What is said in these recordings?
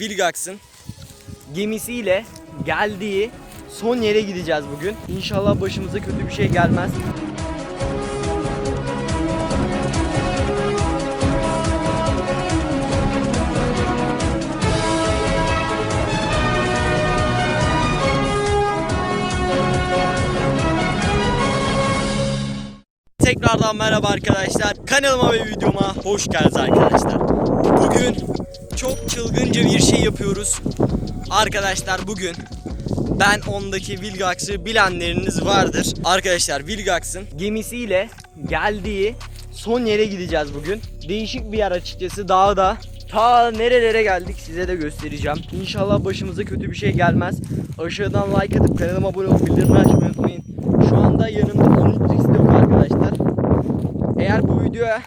Vilgax'ın gemisiyle geldiği son yere gideceğiz bugün. İnşallah başımıza kötü bir şey gelmez. Tekrardan merhaba arkadaşlar. Kanalıma ve videoma hoş geldiniz arkadaşlar. Bugün çok çılgınca bir şey yapıyoruz. Arkadaşlar bugün ben ondaki Vilgax'ı bilenleriniz vardır. Arkadaşlar Vilgax'ın gemisiyle geldiği son yere gideceğiz bugün. Değişik bir yer açıkçası dağda. Ta nerelere geldik size de göstereceğim. İnşallah başımıza kötü bir şey gelmez. Aşağıdan like atıp kanalıma abone olup bildirimleri açmayı unutmayın. Şu anda yanımda Omnitrix de yok arkadaşlar. Eğer bu videoya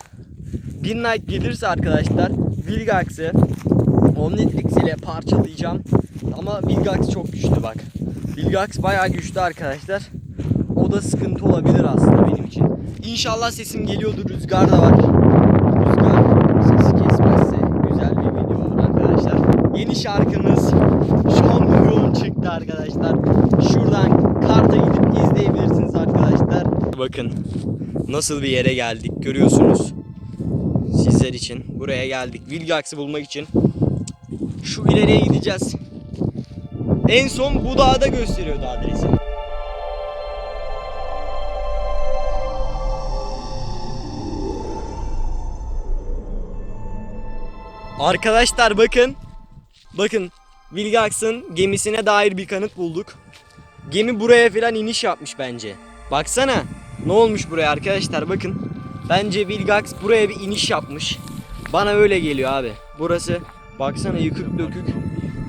1000 like gelirse arkadaşlar Vilgax'ı Omnitrix ile parçalayacağım. Ama Vilgax çok güçlü bak. Vilgax bayağı güçlü arkadaşlar. O da sıkıntı olabilir aslında benim için. İnşallah sesim geliyordur. Rüzgar da var. Rüzgar sesi kesmezse güzel bir video olur arkadaşlar. Yeni şarkımız Şampiyon çıktı arkadaşlar. Şuradan karta gidip izleyebilirsiniz arkadaşlar. Bakın nasıl bir yere geldik görüyorsunuz. Sizler için buraya geldik. Vilgax'ı bulmak için şu ileriye gideceğiz. En son bu dağda gösteriyordu adresi. Arkadaşlar bakın. Bakın Vilgax'ın gemisine dair bir kanıt bulduk. Gemi buraya falan iniş yapmış bence. Baksana. Ne olmuş buraya arkadaşlar bakın. Bence Vilgax buraya bir iniş yapmış. Bana öyle geliyor abi. Burası baksana yıkık dökük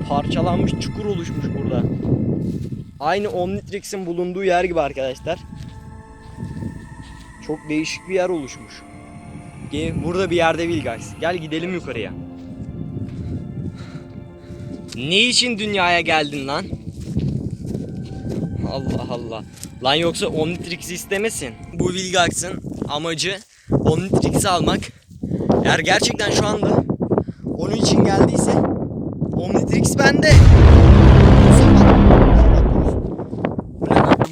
parçalanmış çukur oluşmuş burada. Aynı Omnitrix'in bulunduğu yer gibi arkadaşlar. Çok değişik bir yer oluşmuş. Burada bir yerde Vilgax. Gel gidelim yukarıya. Ne için dünyaya geldin lan? Allah Allah. Lan yoksa Omnitrix'i istemesin. Bu Vilgax'ın amacı Omnitrix'i almak. Eğer gerçekten şu anda onun için geldiyse Omnitrix bende.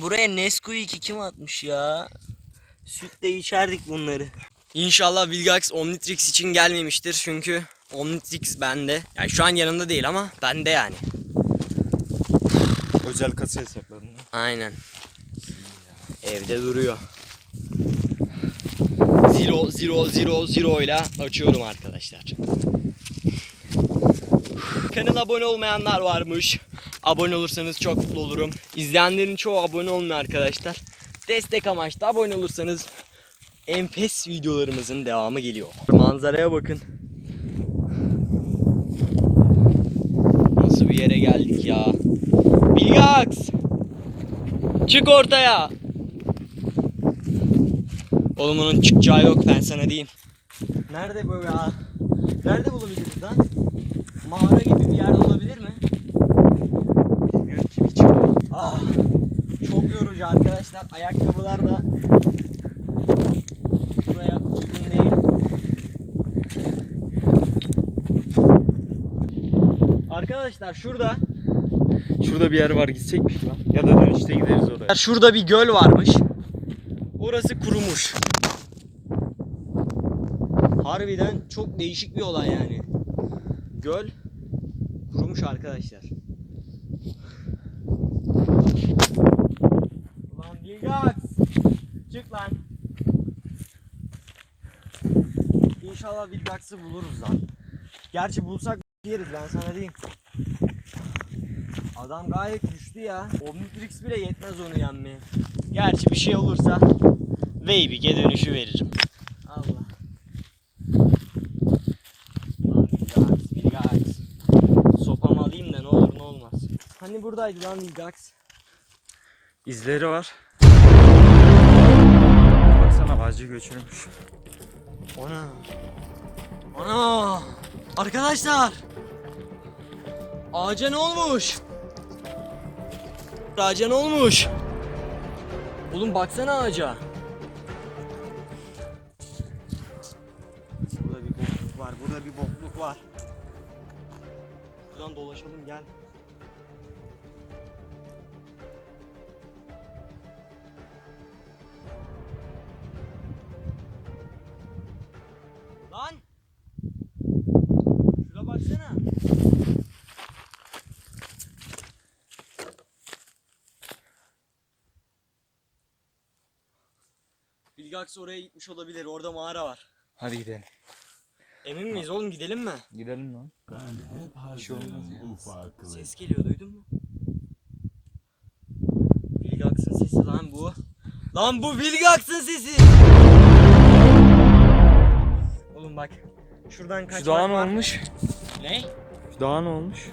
Buraya Nesquik'i kim atmış ya? Sütle içerdik bunları. İnşallah Vilgax Omnitrix için gelmemiştir çünkü Omnitrix bende. Yani şu an yanımda değil ama bende yani. Özel kasa hesaplarını. Aynen. Evde duruyor. Zero zero zero zero ile açıyorum arkadaşlar. Kanala abone olmayanlar varmış. Abone olursanız çok mutlu olurum. İzleyenlerin çoğu abone olmuyor arkadaşlar. Destek amaçlı abone olursanız enfes videolarımızın devamı geliyor. Manzaraya bakın. Nasıl bir yere geldik ya. Bilgax! Çık ortaya. Oğlum onun çıkacağı yok ben sana diyeyim. Nerede bu ya? Nerede bulabiliriz lan? Mağara gibi bir yerde olabilir mi? Bilmiyorum ki hiç. Ah, çok yorucu arkadaşlar. Ayakkabılar da buraya uygun değil. Arkadaşlar şurada Şurada bir yer var gitsek mi lan? Ya da dönüşte gideriz oraya. Şurada bir göl varmış. Orası kurumuş. Harbiden çok değişik bir olay yani. Göl kurumuş arkadaşlar. Ulan Bilgax! Çık lan. İnşallah Bilgax'ı buluruz lan. Gerçi bulsak yeriz ben sana diyeyim. Adam gayet güçlü ya. Omnitrix bile yetmez onu yenmeye. Gerçi bir şey olursa Weybig'e dönüşü veririm. Allah. Lan Vilgax, Vilgax. Sopamı alayım da ne olur ne olmaz. Hani buradaydı lan Vilgax? İzleri var. Baksana ağacı göçürmüş. Ona. Ana. Arkadaşlar. Ağaca ne olmuş? Ağaca ne olmuş? Oğlum baksana ağaca. Var. Burada bir bokluk var. Şuradan dolaşalım gel. Lan! Şuna baksana. Bilgax oraya gitmiş olabilir. Orada mağara var. Hadi gidelim. Emin miyiz oğlum gidelim mi? Gidelim lan. Şey olmaz ya. Ses geliyor duydun mu? Bilgax'ın sesi lan bu. Lan bu Bilgax'ın sesi. Oğlum bak. Şuradan kaçmak Şu dağa ne var. olmuş? Ne? Şu dağa ne olmuş?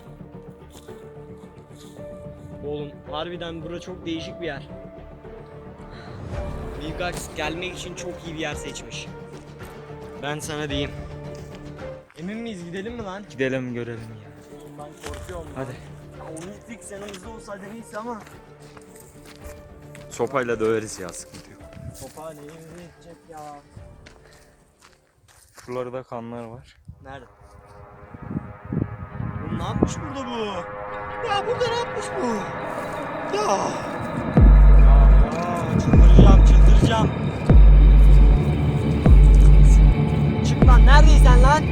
Oğlum harbiden bura çok değişik bir yer. Bilgax gelmek için çok iyi bir yer seçmiş. Ben sana diyeyim. Emin miyiz gidelim mi lan? Gidelim görelim ya. Ben korkuyorum. Hadi. Ya onu ilk yanımızda olsaydı neyse ama. Sopayla döveriz ya sıkıntı yok. Topa neyimize yetecek ya. Şuralarda kanlar var. Nerede? Oğlum ne yapmış burada bu? Ya burada ne yapmış bu? Ya. Ya çıldıracağım çıldıracağım. Çık lan neredeysen lan?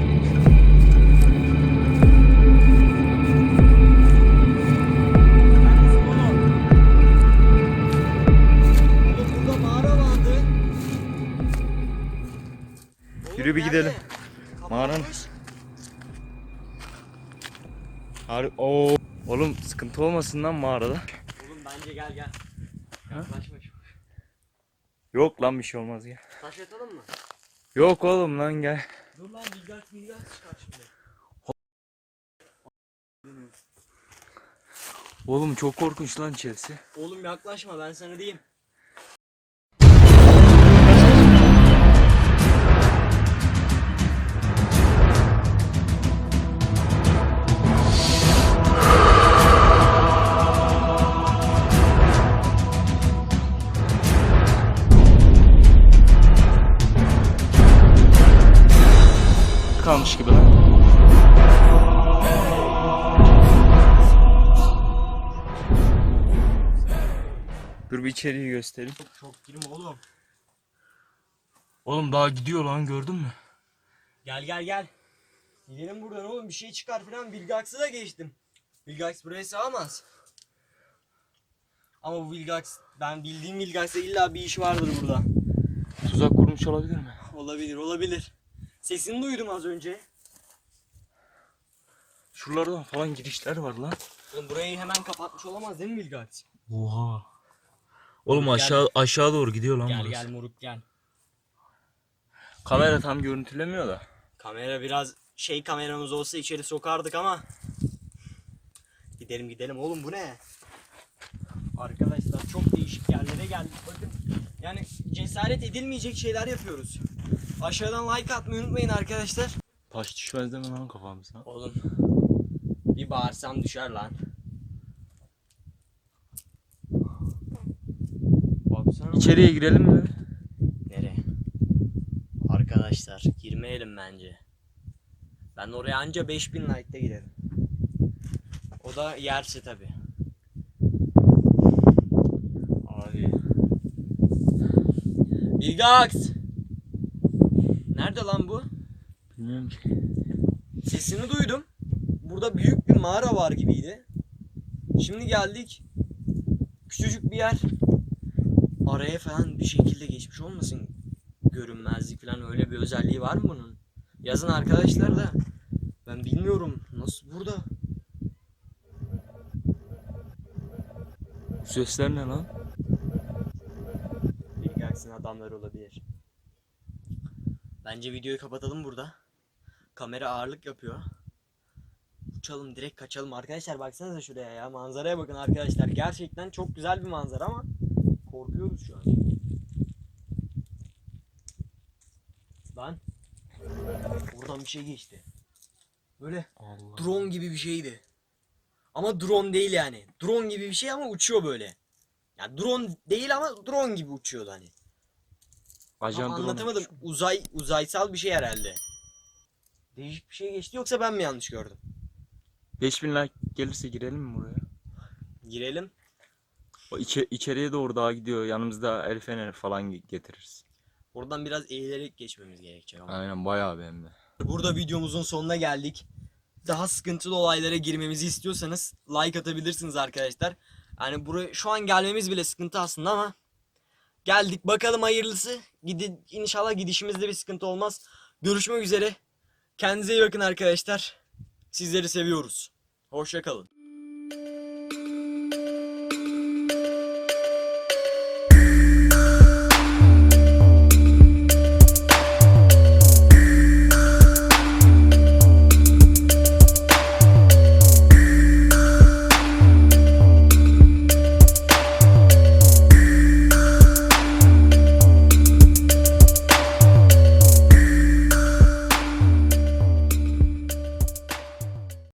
Yürü bir gidelim. Mağaranın- Kapanmış. Har Oo. Oğlum sıkıntı olmasın lan mağarada. Oğlum bence gel gel. Yaklaşma çok. Yok lan bir şey olmaz ya. Taş atalım mı? Yok oğlum lan gel. Dur lan bilgak bilgak çıkar şimdi. Oğlum çok korkunç lan içerisi. Oğlum yaklaşma ben sana diyeyim. Dur bir içeriği göstereyim. Çok çok girme oğlum. Oğlum daha gidiyor lan gördün mü? Gel gel gel. Gidelim buradan oğlum bir şey çıkar falan Bilgax'ı da geçtim. Bilgax buraya sığamaz. Ama bu Bilgax ben bildiğim Bilgax'ta illa bir iş vardır burada. Tuzak kurmuş olabilir mi? Olabilir olabilir. Sesini duydum az önce. Şuralardan falan girişler var lan. Oğlum burayı hemen kapatmış olamaz değil mi Bilgax? Oha. Oğlum Gel. aşağı aşağı doğru gidiyor lan Gel burası. gel moruk gel. Kamera tam görüntülemiyor da. Kamera biraz şey kameramız olsa içeri sokardık ama. Gidelim gidelim oğlum bu ne? Arkadaşlar çok değişik yerlere geldik bakın. Yani cesaret edilmeyecek şeyler yapıyoruz. Aşağıdan like atmayı unutmayın arkadaşlar. Taş düşmez deme lan kafamıza. Oğlum bir bağırsam düşer lan. İçeriye girelim mi? Nereye? Arkadaşlar girmeyelim bence. Ben oraya anca 5000 like'da girerim. O da yerse tabi. Abi. Bilgax! Nerede lan bu? Bilmiyorum ki. Sesini duydum. Burada büyük bir mağara var gibiydi. Şimdi geldik. Küçücük bir yer. Araya falan bir şekilde geçmiş olmasın? Görünmezlik falan öyle bir özelliği var mı bunun? Yazın arkadaşlar da. Ben bilmiyorum. Nasıl burada? Bu sesler ne lan? Bilgax'ın adamları olabilir. Bence videoyu kapatalım burada. Kamera ağırlık yapıyor. Uçalım direkt kaçalım arkadaşlar baksanıza şuraya ya manzaraya bakın arkadaşlar gerçekten çok güzel bir manzara ama korkuyoruz şu an. Lan buradan bir şey geçti. Böyle Allah. drone gibi bir şeydi. Ama drone değil yani. Drone gibi bir şey ama uçuyor böyle. Yani drone değil ama drone gibi uçuyordu hani. Ajan drone anlatamadım. uçmuş. Uzay uzaysal bir şey herhalde. Değişik bir şey geçti yoksa ben mi yanlış gördüm? 5000 like gelirse girelim mi buraya? Girelim. O içe, içeriye doğru daha gidiyor. Yanımızda el feneri falan ge- getiririz. Buradan biraz eğilerek geçmemiz gerekecek ama. Aynen bayağı de. Burada videomuzun sonuna geldik. Daha sıkıntılı olaylara girmemizi istiyorsanız like atabilirsiniz arkadaşlar. Yani buraya şu an gelmemiz bile sıkıntı aslında ama geldik bakalım hayırlısı. Gidi, inşallah gidişimizde bir sıkıntı olmaz. Görüşmek üzere. Kendinize iyi bakın arkadaşlar. Sizleri seviyoruz. Hoşça kalın.